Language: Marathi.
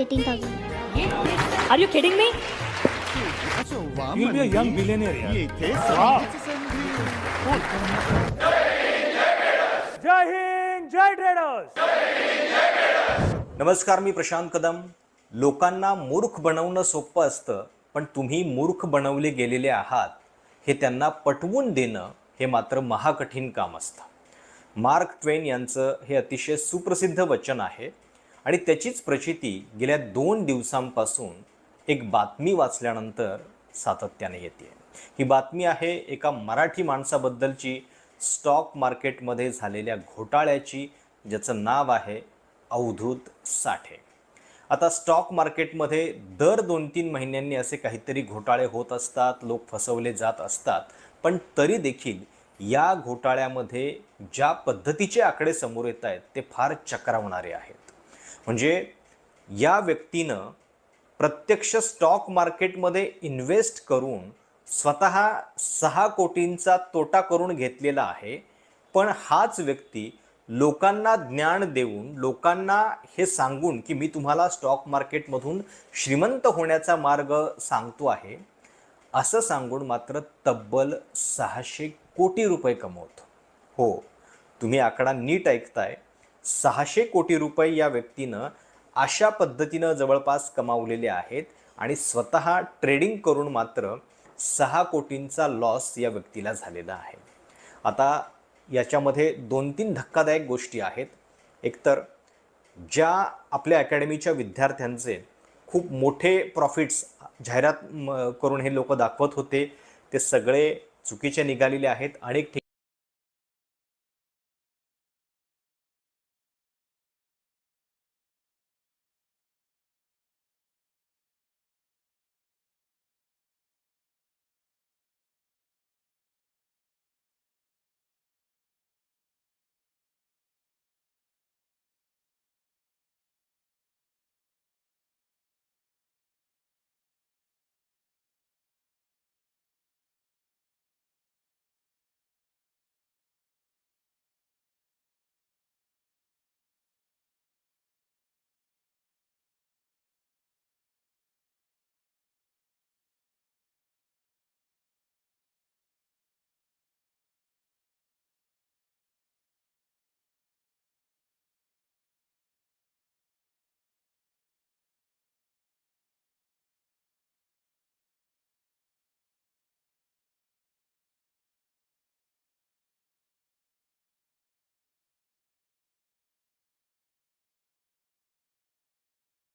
Eighteen thousand are you kidding me You'll be a young billionaire, संधीची संधी जय हिंद जय ट्रेडर्स नमस्कार मी प्रशांत कदम. लोकांना मूर्ख बनवणं सोपं असतं पण तुम्ही मूर्ख बनवले गेलेले आहात हे त्यांना पटवून देणं हे मात्र महाकठीण काम असतं. मार्क ट्वेन यांचं हे अतिशय सुप्रसिद्ध वचन आहे. आणि त्याचीच प्रचिती गेल्या दोन दिवसांपासून एक बातमी वाचल्यानंतर सातत्याने येते. ही बातमी आहे एका मराठी माणसाबद्दलची स्टॉक मार्केटमध्ये झालेल्या घोटाळ्याची ज्याचं नाव आहे अवधूत साठे. आता स्टॉक मार्केटमध्ये दर दोन तीन महिन्यांनी असे काहीतरी घोटाळे होत असतात लोक फसवले जात असतात पण तरी देखील या घोटाळ्यामध्ये ज्या पद्धतीचे आकडे समोर येत आहेत ते फार चक्रावणारे आहेत. म्हणजे या व्यक्तीनं प्रत्यक्ष स्टॉक मार्केटमध्ये इन्व्हेस्ट करून स्वतः सहा कोटींचा तोटा करून घेतलेला आहे. पण हाच व्यक्ती लोकांना ज्ञान देऊन लोकांना हे सांगून की मी तुम्हाला स्टॉक मार्केटमधून श्रीमंत होण्याचा मार्ग सांगतो आहे. असं सांगून मात्र तब्बल सहाशे कोटी रुपये कमवतो. हो तुम्ही आकडा नीट ऐकताय. सहाशे कोटी रुपये या व्यक्तीनं अशा पद्धतीनं जवळपास कमावलेले आहेत आणि स्वतः ट्रेडिंग करून मात्र सहा कोटींचा लॉस या व्यक्तीला झालेला आहे. आता याच्यामध्ये दोन तीन धक्कादायक गोष्टी आहेत. एकतर ज्या आपल्या अकॅडमीच्या विद्यार्थ्यांचे खूप मोठे प्रॉफिट्स जाहिरात करून हे लोक दाखवत होते ते सगळे चुकीचे निघालेले आहेत अनेक ठिकाणी